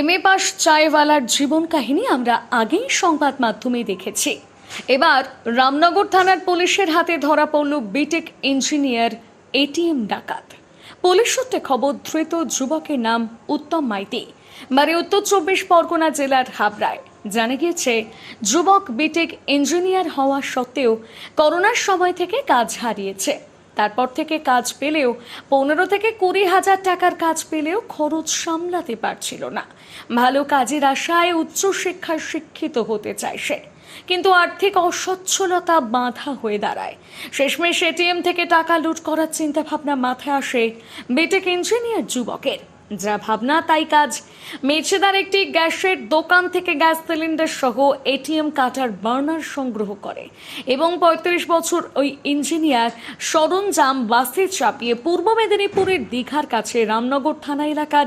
M A pass চায়ওয়ালার জীবন কাহিনী আমরা আগেই সংবাদ মাধ্যমে দেখেছি। এবার রামনগর থানার পুলিশের হাতে ধরা পড়ল বিটেক ইঞ্জিনিয়ার এটিএম ডাকাত। পুলিশ সূত্রে খবর, ধৃত যুবকের নাম উত্তম মাইতি। বাড়ি উত্তর চব্বিশ পরগনা জেলার হাবড়ায়। জানা গিয়েছে, যুবক বিটেক ইঞ্জিনিয়ার হওয়া সত্ত্বেও করোনার সময় থেকে কাজ হারিয়েছে। তারপর থেকে কাজ পেলেও পনেরো থেকে কুড়ি হাজার টাকার কাজ পেলেও খরচ সামলাতে পারছিল না। ভালো কাজের আশায় উচ্চশিক্ষায় শিক্ষিত হতে চায় সে। কিন্তু আর্থিক অসচ্ছলতা বাধা হয়ে দাঁড়ায়। শেষমেশ এটিএম থেকে টাকা লুট করার চিন্তা ভাবনা মাথায় আসে বেটেক ইঞ্জিনিয়ার যুবকের। যা ভাবনা, তাই কাজ। মেছেদার একটি গ্যাসের দোকান থেকে গ্যাস সিলিন্ডার সহ এটিএম কাটার বার্নার সংগ্রহ করে এবং পঁয়ত্রিশ বছর ওই ইঞ্জিনিয়ার সরঞ্জাম বাসে চাপিয়ে পূর্ব মেদিনীপুরের দীঘার কাছে রামনগর থানা এলাকার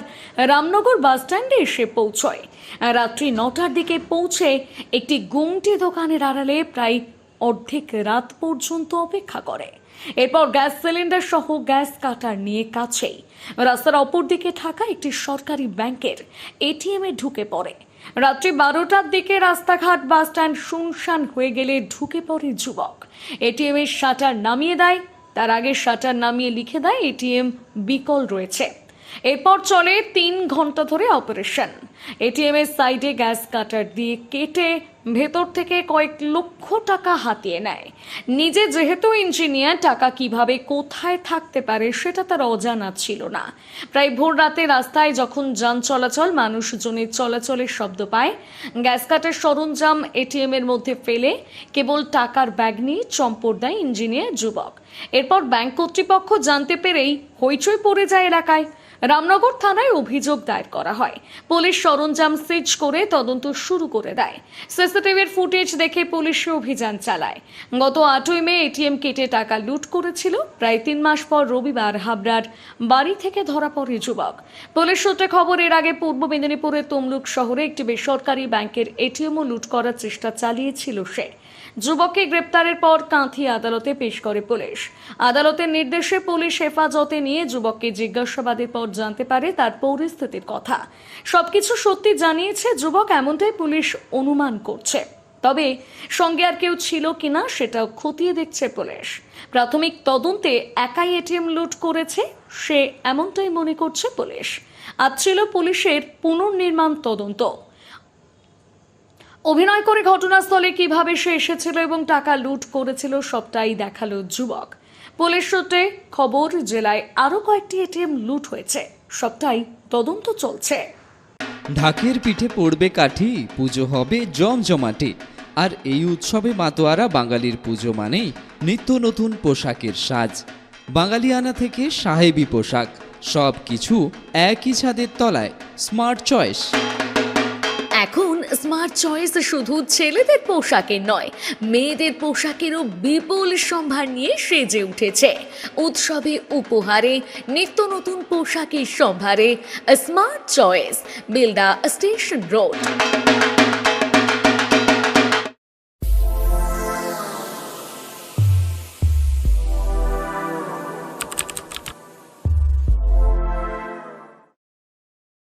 রামনগর বাসস্ট্যান্ডে এসে পৌঁছয়। রাত্রি নটার দিকে পৌঁছে একটি গুমটি দোকানের আড়ালে প্রায় অর্ধেক রাত পর্যন্ত অপেক্ষা করে। এরপর গ্যাস সিলিন্ডার সহ গ্যাস কাটার নিয়ে কাছেই। রাস্তার অপর দিকে থাকা একটি সরকারি ব্যাংকের এটিএম এ ঢুকে পড়ে। রাত্রি বারোটার দিকে রাস্তাঘাট বাস স্ট্যান্ড শুনশান হয়ে গেলে ঢুকে পড়ে যুবক। এটিএম এর শাটার নামিয়ে দেয়। তার আগে শাটার নামিয়ে লিখে দেয় এটিএম বিকল রয়েছে। এরপর চলে তিন ঘণ্টা ধরে অপারেশন এটিএম এর সাইডে গ্যাস কাটার দিয়ে কেটে ভেতর থেকে কয়েক লক্ষ টাকা হাতিয়ে নেয়। নিজে যেহেতু ইঞ্জিনিয়ার টাকা কীভাবে কোথায় থাকতে পারে সেটা তার অজানা ছিল না। প্রায় ভোর রাতে রাস্তায় যখন যান চলাচল, মানুষজনের চলাচলের শব্দ পায়। গ্যাস কাটার সরঞ্জাম এটিএম এর মধ্যে ফেলে কেবল টাকার ব্যাগ নিয়ে চম্পট দেয় ইঞ্জিনিয়ার যুবক। এরপর ব্যাংক কর্তৃপক্ষ জানতে পেরেই হইচই পড়ে যায় এলাকায়। রামনগর থানায় অভিযোগ দায়ের করা হয়। পুলিশ সরঞ্জাম সিজ করে তদন্ত শুরু করে দেয়। সিসিটিভির ফুটেজ দেখে পুলিশ অভিযান চালায়। গত আটই মে এটিএম কেটে টাকা লুট করেছিল। প্রায় তিন মাস পর রবিবার হাবড়ার বাড়ি থেকে ধরা পড়ে যুবক। পুলিশ সূত্রে খবর, এর আগে পূর্ব মেদিনীপুরের তমলুক শহরে একটি বেসরকারি ব্যাংকের এটিএমও লুট করার চেষ্টা চালিয়েছিল সে। যুবককে গ্রেপ্তারের পর কাঁথি আদালতে পেশ করে পুলিশ। আদালতের নির্দেশে পুলিশ হেফাজতে নিয়ে যুবককে জিজ্ঞাসাবাদের পর জানতে পারে তার পরিস্থিতির কথা। সবকিছু সত্যি জানিয়েছে যুবক, এমনটাই পুলিশ অনুমান করছে। তবে সঙ্গে আর কেউ ছিল কিনা সেটাও খতিয়ে দেখছে পুলিশ। প্রাথমিক তদন্তে একাই এটিএম লুট করেছে, সে এমনটাই মনে করছে পুলিশ। আজ ছিল পুলিশের পুনর্নির্মাণ তদন্ত। অভিনয় করে ঘটনাস্থলে কীভাবে সে এসেছিল এবং টাকা লুট করেছিল সবটাই দেখাল যুবক। পুলিশ সূত্রে খবর, জেলায় আরও কয়েকটি এটিএম লুট হয়েছে। সবটাই তদন্ত চলছে। ঢাকের পিঠে পড়বে কাঠি, পুজো হবে জমজমাটি। আর এই উৎসবে মাতোয়ারা বাঙালির পুজো মানেই নিত্য নতুন পোশাকের সাজ। বাঙালিয়ানা থেকে সাহেবি পোশাক সব কিছু একই ছাদের তলায়। Smart choice. এখন স্মার্ট চয়েস শুধু ছেলেদের পোশাকের নয়, মেয়েদের পোশাকেরও বিপুল সম্ভার নিয়ে সেজে উঠেছে। উৎসবে উপহারে, নিত্য নতুন পোশাকের সম্ভারে smart choice Bilda station road